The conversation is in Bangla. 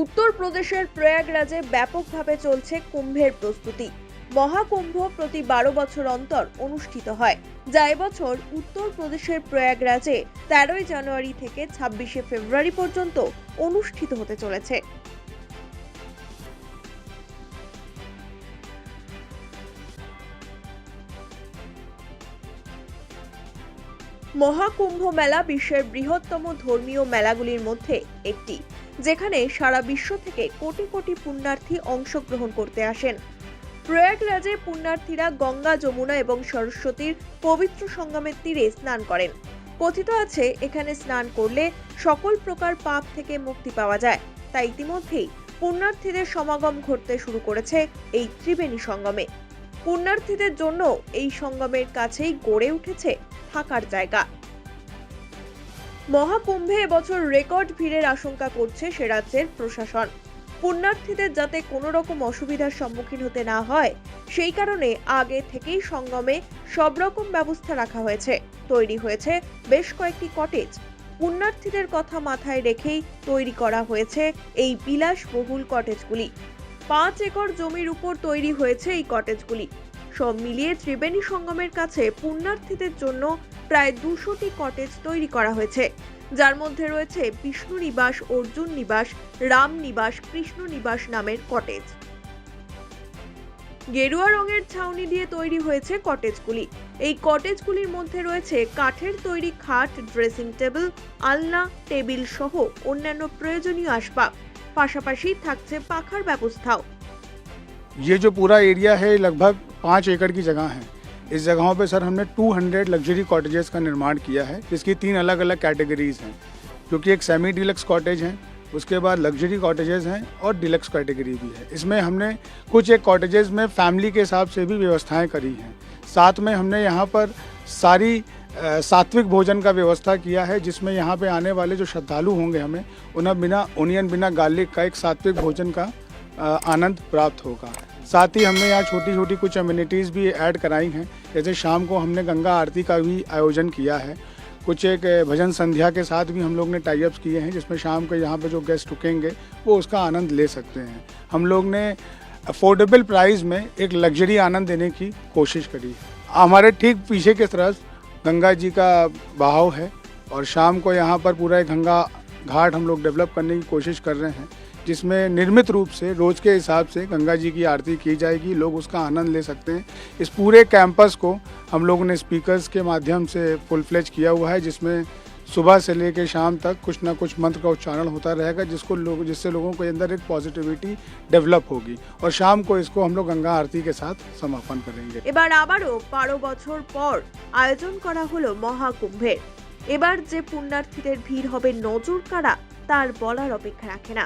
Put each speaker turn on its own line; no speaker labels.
উত্তরপ্রদেশের প্রয়াগরাজে ব্যাপকভাবে চলছে কুম্ভের প্রস্তুতি। মহাকুম্ভ প্রতি বারো বছর অন্তর অনুষ্ঠিত হয়। যা এবছর উত্তরপ্রদেশের প্রয়াগরাজে তেরোই জানুয়ারি থেকে ছাব্বিশে ফেব্রুয়ারি পর্যন্ত অনুষ্ঠিত হতে চলেছে। মহাকুম্ভ মেলা বিশ্বের বৃহত্তম ধর্মীয় মেলাগুলির মধ্যে একটি। যেখানে সারা বিশ্ব থেকে কোটি কোটি পুণ্যার্থী অংশগ্রহণ করতে আসেন। প্রয়াগরাজে পুণ্যার্থীরা গঙ্গা, যমুনা এবং সরস্বতীর পবিত্র সঙ্গমের তীরে স্নান করেন। কথিত আছে, এখানে স্নান করলে সকল প্রকার পাপ থেকে মুক্তি পাওয়া যায়। তাই ইতিমধ্যেই পুণ্যার্থীদের সমাগম ঘটতে শুরু করেছে এই ত্রিবেণী সঙ্গমে। পুণ্যার্থীদের জন্য এই সঙ্গমের কাছেই গড়ে উঠেছে থাকার জায়গা। মহাকুম্ভে এবছর রেকর্ড ভিড়ের আশঙ্কা করছে সে রাজ্যের প্রশাসন। পুণ্যার্থীদের যাতে কোনো রকম অসুবিধার সম্মুখীন হতে না হয়, সেই কারণে আগে থেকেই সঙ্গমে সব রকম ব্যবস্থা রাখা হয়েছে। তৈরি হয়েছে বেশ কয়েকটি কটেজ। পুণ্যার্থীদের কথা মাথায় রেখেই তৈরি করা হয়েছে এই বিলাসবহুল কটেজগুলি। পাঁচ একর জমির উপর তৈরি হয়েছে এই কটেজগুলি। সব মিলিয়ে ত্রিবেণী সঙ্গমের কাছে পুণ্যার্থীদের জন্য প্রায় দুশোটি কটেজ তৈরি করা হয়েছে যার মধ্যে রয়েছে বিষ্ণু নিবাস অর্জুন নিবাস রাম নিবাস কৃষ্ণ নিবাস নামের কটেজ গেরুয়া রঙের ছাউনি দিয়ে তৈরি হয়েছে কটেজগুলি এই কটেজগুলির মধ্যে রয়েছে কাঠের তৈরি খাট ড্রেসিং টেবিল আলনা টেবিল সহ অন্যান্য প্রয়োজনীয় আসবাব পাশাপাশি থাকছে পাখার ব্যবস্থাও
ये जो पूरा एरिया है लगभग पाँच एकड़ की जगह है इस जगहों पे सर हमने 200 लग्जरी कॉटेजेस का निर्माण किया है, जिसकी तीन अलग अलग कैटेगरीज हैं। जो कि एक सेमी डिलक्स कॉटेज हैं, उसके बाद लग्जरी कॉटेजेस हैं और डिलक्स कैटेगरी भी है। इसमें हमने कुछ एक कॉटेजेस में फैमिली के हिसाब से भी व्यवस्थाएँ करी हैं। साथ में हमने यहाँ पर सारी सात्विक भोजन का व्यवस्था किया है, जिसमें यहाँ पे आने वाले जो श्रद्धालु होंगे हमें, उन्हें बिना ओनियन बिना गार्लिक का एक सात्विक भोजन का आनंद प्राप्त होगा। साथ ही हमने यहाँ छोटी छोटी कुछ अम्यूनिटीज़ भी ऐड कराई हैं। जैसे शाम को हमने गंगा आरती का भी आयोजन किया है। कुछ एक भजन संध्या के साथ भी हम लोग ने टाइप्स किए हैं, जिसमें शाम को यहाँ पर जो गेस्ट रुकेंगे, वो उसका आनंद ले सकते हैं। हम लोग ने अफोर्डेबल प्राइस में एक लग्जरी आनंद देने की कोशिश करी हमारे ठीक पीछे की तरफ़ गंगा जी का बहाव है और शाम को यहाँ पर पूरा एक गंगा घाट हम लोग डेवलप करने की कोशिश कर रहे हैं। जिसमें निर्मित रूप से रोज के हिसाब से गंगा जी की आरती की जाएगी लोग उसका आनंद ले सकते हैं इस पूरे कैंपस को हम लोगों ने स्पीकर्स के माध्यम से फुल फ्लेज किया हुआ है जिसमें सुबह से लेकर शाम तक कुछ ना कुछ मंत्र का उच्चारण होता रहेगा जिसको लोग जिससे लोगों के अंदर एक पॉजिटिविटी डेवलप होगी और शाम को इसको हम लोग गंगा आरती के साथ समापन करेंगे
এবার আবারও বারো বছর পর আয়োজন করা হলো মহাকুম্ভের এবার যে পুণ্যার্থীদের ভিড় হবে নজর কাড়া তার বলার অপেক্ষা রাখে না